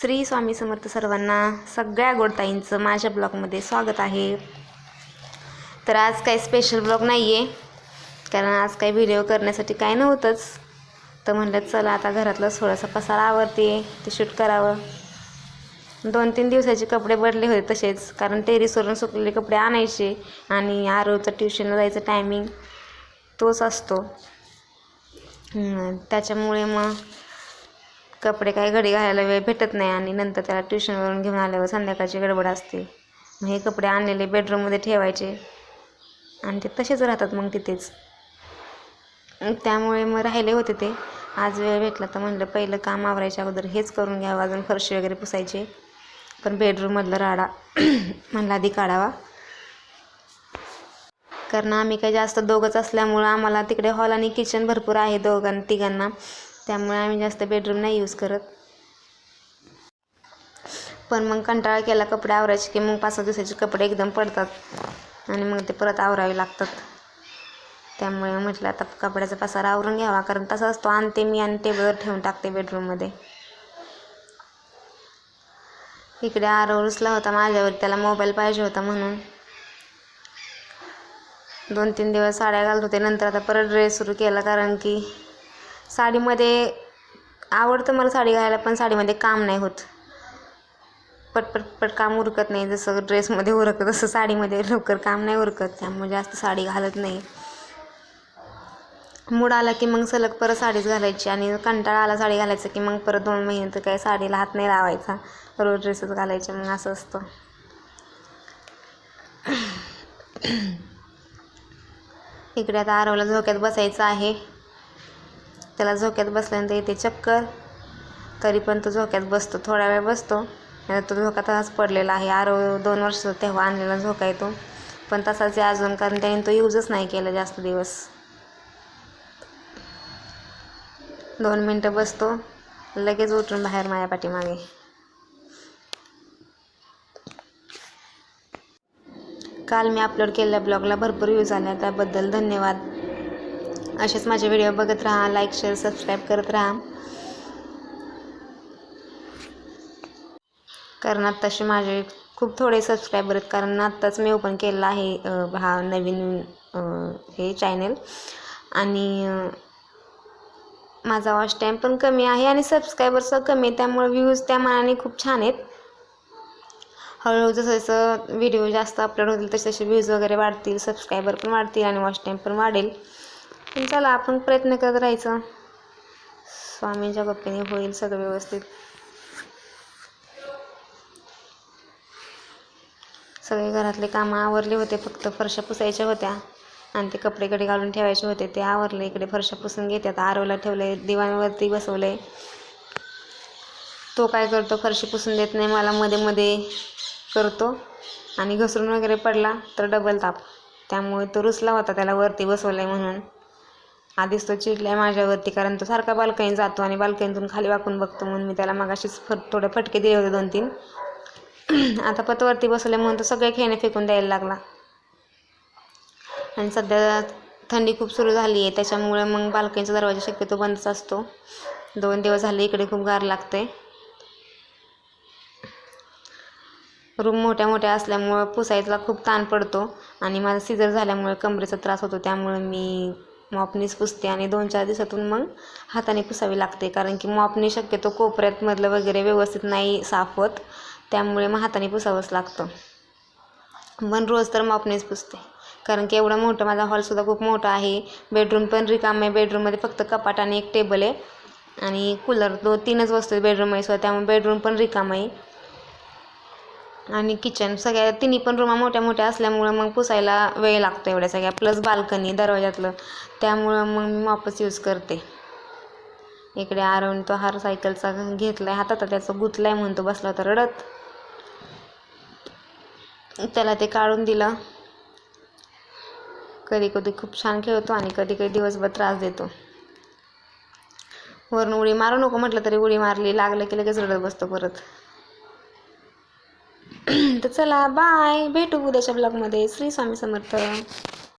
श्री स्वामी समर्थ सर्वांना सगळ्या गोडताईंचं माझ्या ब्लॉगमध्ये स्वागत आहे. तर आज काही स्पेशल ब्लॉग नाही आहे कारण आज काही व्हिडिओ करण्यासाठी काय नव्हतंच. तर म्हणलं चला आता घरातलं थोडासा पसारा आवडते ते शूट करावं. दोन तीन दिवसाचे कपडे बदले होते तसेच कारण टेरिसवरून सुकलेले कपडे आणायचे आणि आरोचं ट्युशनला जायचं टायमिंग तोच असतो. त्याच्यामुळे मग कपडे काय घडी घालायला वेळ भेटत नाही आणि नंतर त्याला ट्युशनवरून घेऊन आल्यावर संध्याकाळची गडबड असते. मग हे कपडे आणलेले बेडरूममध्ये ठेवायचे. आणि ते तसेच राहतात मग तिथेच. त्यामुळे मग राहिले होते ते. आज वेळ भेटला तर म्हणलं पहिलं काम आवरायच्या अगोदर हेच करून घ्यावं. अजून फरशी वगैरे पुसायचे. पण बेडरूममधला राडा म्हणलं आधी काढावा. कारण आम्ही काही जास्त दोघंच असल्यामुळं आम्हाला तिकडे हॉल आणि किचन भरपूर आहे दोघां तिघांना. त्यामुळे आम्ही जास्त बेडरूम नाही यूज करत. पण मग कंटाळा केला कपडे आवरायचे की मग पाच सहा दिवसाचे कपडे एकदम पडतात. आणि मग ते परत आवरावे लागतात. त्यामुळे म्हटलं आता कपड्याचा पसारा आवरून घ्यावा कारण तसा असतो आणते मी आणि टेबलवर ठेवून टाकते बेडरूममध्ये इकडे आरव रुसला होता माझ्यावर त्याला मोबाईल पाहिजे होता म्हणून. दोन तीन दिवस साड्या घालत होते नंतर आता परत ड्रेस सुरू केला कारण की साडीमध्ये आवडतं मला साडी घालायला पण साडीमध्ये काम नाही होत. पटपट पट काम उरकत नाही. जसं ड्रेसमध्ये उरकत तसं साडीमध्ये लवकर काम नाही उरकत. त्यामुळे जास्त साडी घालत नाही. मूड आला की मग सलग परत साडीच घालायची. आणि कंटाळा आला साडी घालायचं की मग परत दोन महिने तर काही साडीला हात नाही लावायचा. रोज ड्रेसच घालायचे. मग असं असतं. इकडे आता आरवला झोक्यात बसायचं आहे. त्याला झोक्यात बसल्यानंतर येते चक्कर. तरी पण तो झोक्यात बसतो थोडा वेळ बसतो. तो झोका तसाच पडलेला आहे. आरो दोन वर्ष तेव्हा आणलेला झोका येतो पण तसाच आहे अजून कारण त्याने तो यूजच नाही केला जास्त दिवस. दोन मिनटं बसतो लगेच उठून बाहेर माझ्या पाठीमागे. काल मी अपलोड केलेल्या ब्लॉगला भरपूर व्ह्यूज आल्या. त्याबद्दल धन्यवाद. असेच माझे व्हिडिओ बघत राहा लाईक शेअर सबस्क्राईब करत राहा. कारण आत्ताशी माझे खूप थोडे सबस्क्रायबर आहेत कारण आत्ताच मी ओपन केलेला आहे हा नवीन हे चॅनल आणि माझा वॉच टाईम पण कमी आहे आणि सबस्क्रायबर्स कमी आहे त्यामुळे व्ह्यूज त्या मानाने खूप छान आहेत. हळूहळू जसं जसं व्हिडिओ जास्त अपलोड होतील तसे तसे व्ह्यूज वगैरे वाढतील सबस्क्रायबर पण वाढतील आणि वॉच टाईम पण वाढेल. पण चला आपण प्रयत्न करत राहायचं. स्वामींच्या कृपेने होईल सगळं व्यवस्थित. सगळे घरातले कामं आवरले होते फक्त फरशा पुसायच्या होत्या. आणि ते कपडे कडे घालून ठेवायचे होते ते आवरले. इकडे फरशा पुसून घेते आता आरवला ठेवले दिवाणवरती बसवले तो काय करतो फरशी पुसून देत नाही मला मध्ये मध्ये करतो. आणि घसरून वगैरे पडला तर डबल ताप. त्यामुळे तो रुसला होता त्याला वरती बसवलं आहे म्हणून. आधीच तो चिडलाय माझ्यावरती कारण तो सारखा बाल्कनी जातो आणि बाल्कनीतून खाली वाकून बघतो म्हणून मी त्याला मगाशीच फट थोडे फटके दिले होते दोन तीन आता पत वरती म्हणून तो सगळे खेळणे फेकून द्यायला लागला. आणि सध्या थंडी खूप सुरू झाली आहे त्याच्यामुळे मग बाल्कनीचा दरवाजा शक्यतो बंदच असतो. दोन दिवस झाले इकडे खूप गार लागते रूम मोठ्या मोठ्या असल्यामुळं पुसायला खूप ताण पडतो आणि माझा सिजर झाल्यामुळे कमरेचा त्रास होतो त्यामुळे मी मॉपनीच पुसते आणि दोन चार दिवसातून मग हाताने पुसावी लागते. कारण की मॉपनी शक्यतो कोपऱ्यातमधलं वगैरे व्यवस्थित नाही साफ होत. त्यामुळे मग हाताने पुसावंच लागतं. पण रोज तर मॉपनीच पुसते. कारण की एवढा मोठा माझा हॉलसुद्धा खूप मोठा आहे. बेडरूम पण रिकाम आहे. बेडरूममध्ये फक्त कपाट आणि एक टेबल आहे. आणि कूलर दो तीनच वस्तू आहेत बेडरूम आहे त्यामुळे बेडरूम पण रिकाम आहे. आणि किचन सगळ्या तिन्ही पण रूमा मोठ्या मोठ्या असल्यामुळं मग पुसायला वेळ लागतो एवढ्या सगळ्या. प्लस बाल्कनी दरवाजातलं त्यामुळं मग मी वापस यूज करते. इकडे आरवून तो हार सायकलचा घेतलाय. हातात त्याचं गुतलाय म्हणतो बसला होता रडत. त्याला ते काढून दिलं. कधी कधी खूप छान खेळतो आणि कधी कधी दिवसभर त्रास देतो. वरून उडी मारू नको म्हटलं तरी उडी मारली. लागलं की लगेच रडत बसतो परत. तर चला बाय भेटू उद्याच्या ब्लॉगमध्ये श्री स्वामी समर्थ.